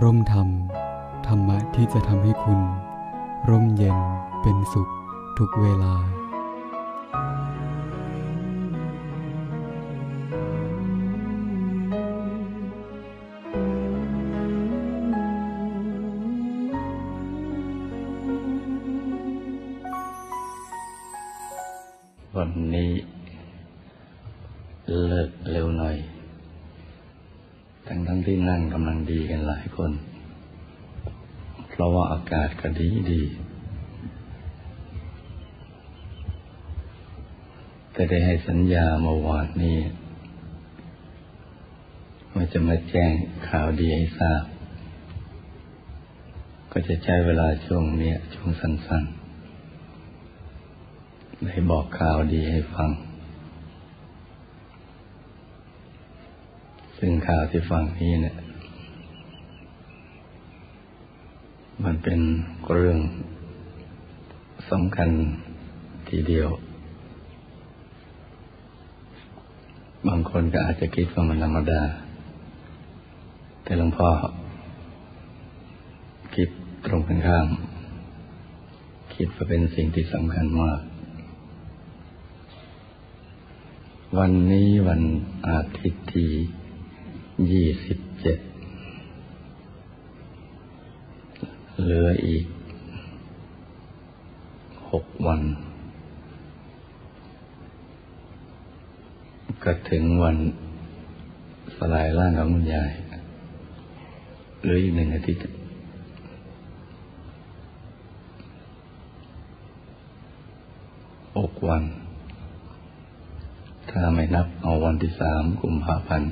ร่มธรรม ธรรมะที่จะทำให้คุณ ร่มเย็นเป็นสุขทุกเวลา วันนี้เลิกเร็วหน่อย ทั้งทั้งที่นั่งกำลังดีกันหลายคน เพราะว่าอากาศก็ดีดี แต่ได้ให้สัญญาเมื่อวานนี้ว่าจะมาแจ้งข่าวดีให้ทราบ ก็จะใช้เวลาช่วงเนี้ยช่วงสั้นๆ ได้บอกข่าวดีให้ฟัง ซึ่งข่าวที่ฟังนี้เนี่ย มันเป็นเรื่องสำคัญทีเดียว บางคนก็อาจจะคิดว่ามันธรรมดา แต่หลวงพ่อ คิดตรงกันข้าม คิดว่าเป็นสิ่งที่สำคัญมาก วันนี้วันอาทิตย์ที่ ยี่สิบเจ็ดเหลืออีกหกวัน ก็ถึงวันสลายร่างของคุณยายเหลืออีกหนึ่งอาทิตย์หกวัน ถ้าไม่นับเอาวันที่สามกุมภาพันธ์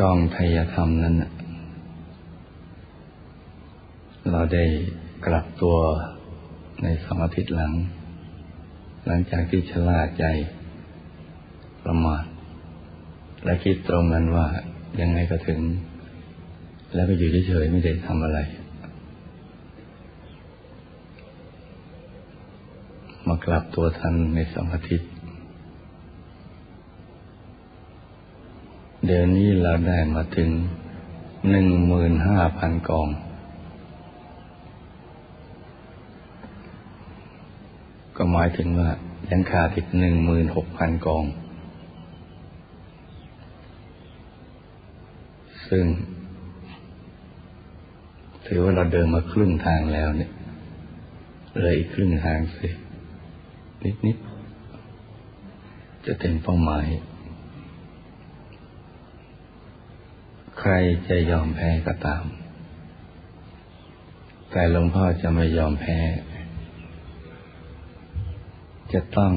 กองไทยธรรมนั้น เราได้กลับตัวในสองอาทิตย์หลัง หลังจากที่ชล่าใจประมาทและคิดตรงกันว่ายังไงก็ถึง แล้วก็อยู่เฉยๆไม่ได้ทำอะไร มากลับตัวทันในสองอาทิตย์ เดี๋ยวนี้เราได้มาถึงหนึ่งหมื่นห้าพันกอง ก็หมายถึงว่ายังขาดอีกหนึ่งหมื่นหกพันกอง ซึ่ง ถือว่าเราเดินมาครึ่งทางแล้วเนี่ยเลืออีกครึ่งทางสินิดนิดจะถึงเป้าหมาย ใครจะยอมแพ้ก็ตาม แต่หลวงพ่อจะไม่ยอมแพ้ จะต้อง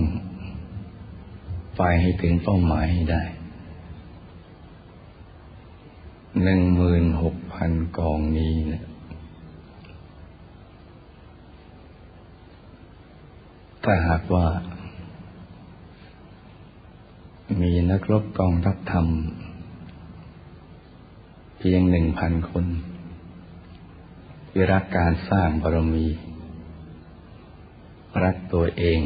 ไปให้ถึงเป้าหมายให้ได้หนึ่งหมื่นหกพันกองนี้เนี่ยถ้าหากว่า มีนักรบกองทัพธรรม เพียงหนึ่งพันคนที่รักการสร้างบารมี รักตัวเอง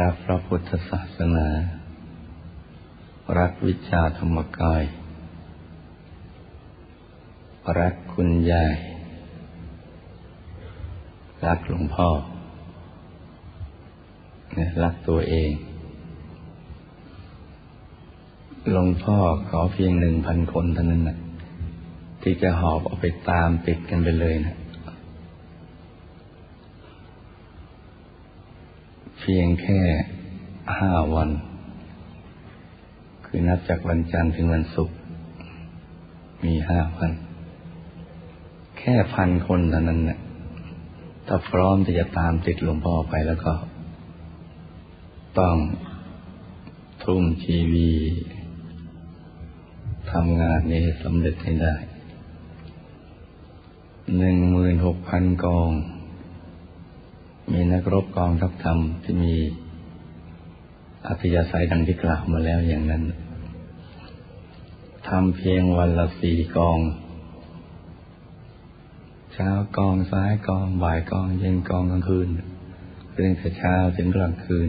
รักพระพุทธศาสนา รักวิชาธรรมกาย รักคุณยาย รักหลวงพ่อเนี่ยรักตัวเอง หลวงพ่อขอเพียงหนึ่งพันคนเท่านั้นนะที่จะหอบเอาไปตามติดกันไปเลยนะเพียงแค่ห้าวัน คือนับจากวันจันทร์ถึงวันศุกร์มีห้าวัน แค่พันคนเท่านั้นนะถ้าพร้อมที่จะตามติดหลวงพ่อไปแล้วก็ ต้องทุ่มชีวี ทำงานนี้สำเร็จให้ได้หนึ่งหมื่นหกพันกอง มีนักรบกองทัพธรรมที่มีอัธยาศัยดังที่กล่าวมาแล้วอย่างนั้นทำเพียงวันละสี่กอง เช้ากองซ้ายกองบ่ายกอง เย็นกองกลางคืนเรื่องแต่เช้าถึงกลางคืน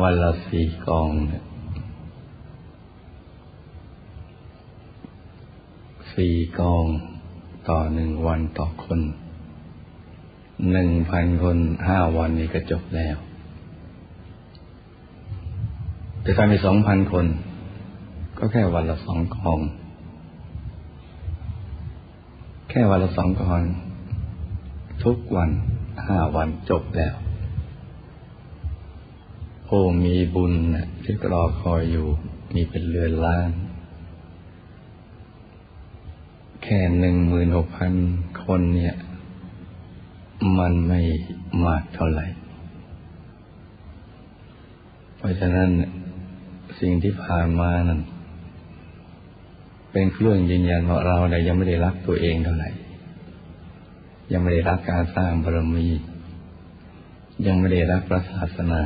วันละสี่กองเนี่ย สี่กองต่อหนึ่งวันต่อคนหนึ่งพันคนห้าวันนี้ก็จบแล้วแต่ถ้ามีสองพันคน ก็แค่วันละสองกอง แค่วันละสองกอง ทุกวันห้าวันจบแล้ว โอ้มีบุญที่รอคอยอยู่มีเป็นเรือนล้าน แค่หนึ่งหมื่นหกพันคนเนี่ย มันไม่มากเท่าไหร่ เพราะฉะนั้นสิ่งที่ผ่านมานั้นเป็นเครื่องยืนยันว่าเราเนี่ยยังไม่ได้รักตัวเองเท่าไหร่ ยังไม่ได้รักการสร้างบารมี ยังไม่ได้รักพระศาสนา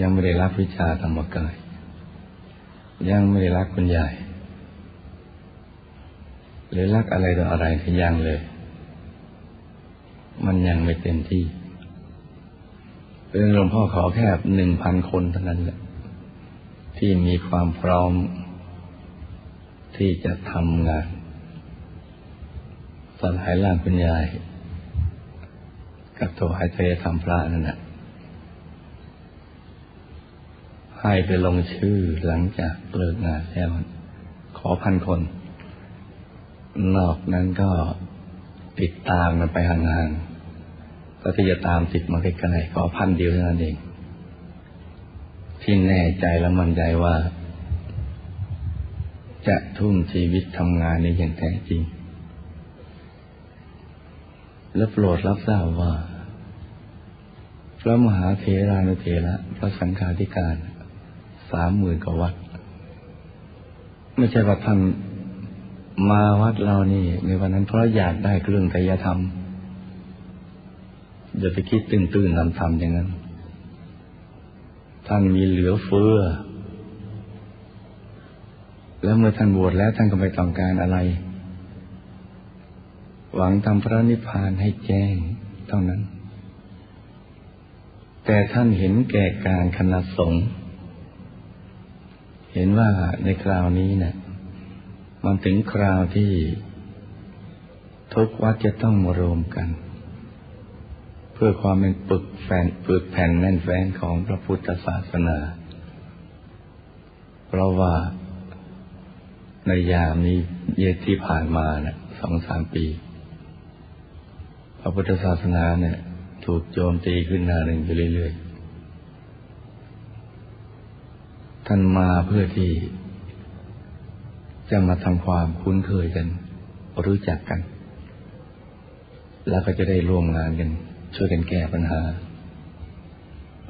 ยังไม่ได้รักวิชาธรรมกาย ยังไม่ได้รักคุณใหญ่ หรือรักอะไรต่ออะไรที่ยังเลย มันยังไม่เต็มที่เรื่องหลวงพ่อขอแค่หนึ่งพันคนเท่านั้นแหละ ที่มีความพร้อม ที่จะทำงานสลายร่างคุณยาย กับตัวายใจทำพระนั่นแหละให้ไปลงชื่อหลังจากเลิกงานแล้วขอพันคน นอกนั้นก็ติดตามมันไปห่างๆก็ที่จะตามติดมาใกล้ๆก็พันเดียวเท่านั้นเอง ที่แน่ใจและมั่นใจว่า จะทุ่มชีวิตทำงานนี้อย่างแท้จริง และโปรดรับทราบว่า พระมหาเทรานุเทระพระสังฆาธิการสามหมื่นกว่าวัด ไม่ใช่ว่าท่าน มาวัดเรานี่ ในวันนั้นเพราะอยากได้เครื่องกายธรรม อย่าไปคิดตื่นตื่นทำทำอย่างนั้น ท่านมีเหลือเฟือ แล้วเมื่อท่านบวชแล้วท่านก็ไม่ต้องการอะไร หวังทำพระนิพพานให้แจ้งเท่านั้น แต่ท่านเห็นแก่การคณะสงฆ์เห็นว่าในคราวนี้เนะี่ย มันถึงคราวที่ ทุกวัดจะต้องมารวมกัน เพื่อความเป็นปึกแผ่นปึกแผ่นแน่นแฟ้นของพระพุทธศาสนา เพราะว่าในยามนี้เยที่ผ่านมาเนะี่ยสองสามปี พระพุทธศาสนาเนี่ย ถูกโจมตีขึ้นหน้าหนึ่งอยู่เรื่อยๆ ท่านมาเพื่อที่ จะมาทำความคุ้นเคยกัน รู้จักกัน แล้วก็จะได้ร่วมงานกัน ช่วยกันแก้ปัญหา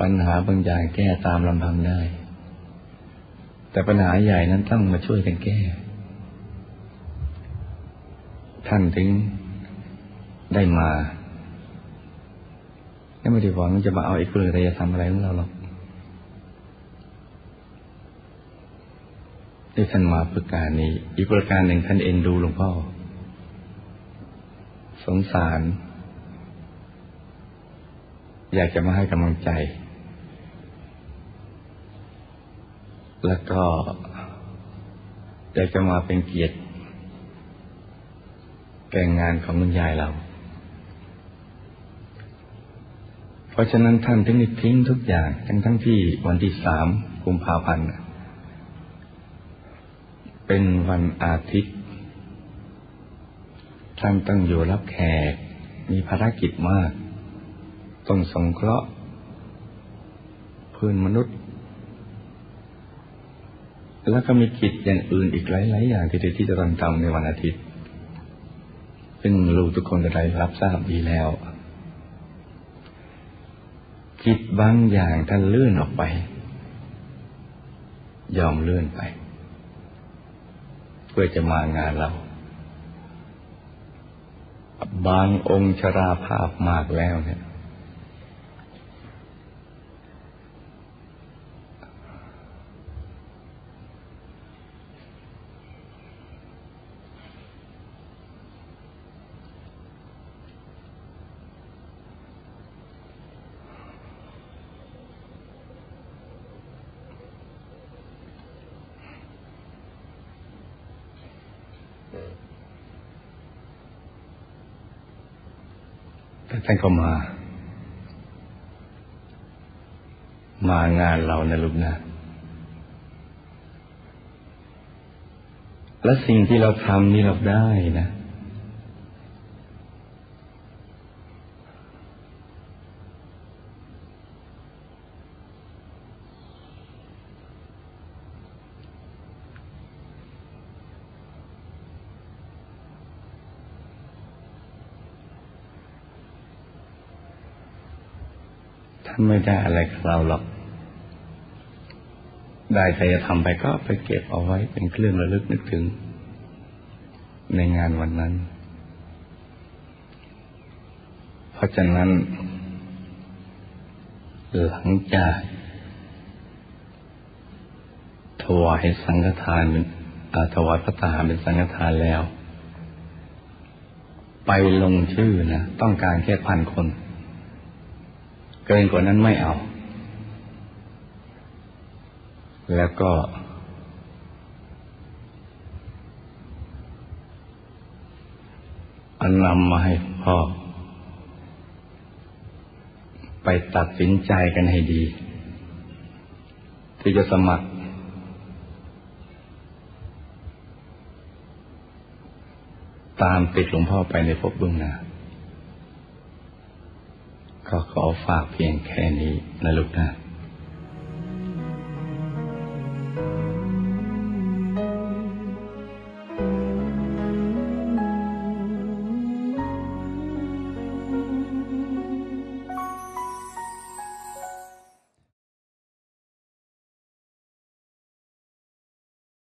ปัญหาบางอย่างแก้ตามลำพังได้ แต่ปัญหาใหญ่นั้นต้องมาช่วยกันแก้ ท่านถึงได้มาไม่ได้หวังจะมาเอาอีกเรื่องอะไรจะทำอะไรของเราหรอก ที่ท่านมาประการนี้ อีกประการหนึ่งท่านเอ็นดูหลวงพ่อ สงสาร อยากจะมาให้กำลังใจ แล้วก็อยากจะมาเป็นเกียรติ แก่งานของคุณยายเรา เพราะฉะนั้นท่านถึงได้ทิ้งทุกอย่าง ทั้งทั้งที่วันที่สามกุมภาพันธ์ เป็นวันอาทิตย์ ท่านต้องอยู่รับแขก มีภารกิจมาก ต้องสงเคราะห์พื้นมนุษย์ แล้วก็มีกิจอย่างอื่นอีกหลาย ๆ อย่างที่ที่จะต้องทำในวันอาทิตย์ ซึ่งลูกทุกคนก็ได้รับทราบดีแล้ว กิจบางอย่างท่านเลื่อนออกไป ยอมเลื่อนไป เพื่อจะมางานเรา บางองค์ชราภาพมากแล้วเนี่ย ท่านก็มา มางานเรานะลูกนะและสิ่งที่เราทำนี่เราได้นะ ท่านไม่ได้อะไรกับเราหรอก ได้ใครจะทำไปก็ไปเก็บเอาไว้เป็นเครื่องระลึกนึกถึง ในงานวันนั้น เพราะฉะนั้น หลังจากถวายสังฆทานเป็นถวายพระตาเป็นสังฆทานแล้ว ไปลงชื่อนะ ต้องการแค่พันคน เกินกว่านั้นไม่เอา แล้วก็ อันนำมาให้พ่อ ไปตัดสินใจกันให้ดี ที่จะสมัคร ตามติดหลวงพ่อไปในภพเบื้องหน้า ก็ขอฝากเพียงแค่นี้นะลูกนะ